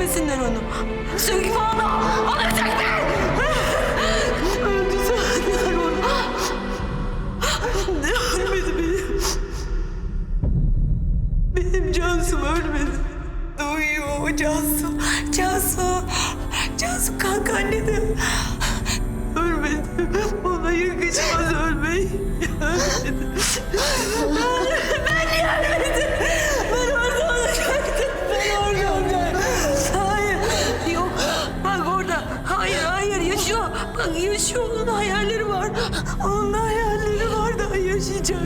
Öldürmesinler onu. Onu. Onu çekme. Öldürsünler onu. Ne ölmedi benim. Benim Cansu'm ölmedi. Duyuyor Cansu. Cansu. Cansu kalk anne de. Ölmedi. Ona yakışmaz. Ölmedi. Yaşıyor. Bak yaşıyor. Onun hayalleri var. Onun hayalleri var daha yaşayacak.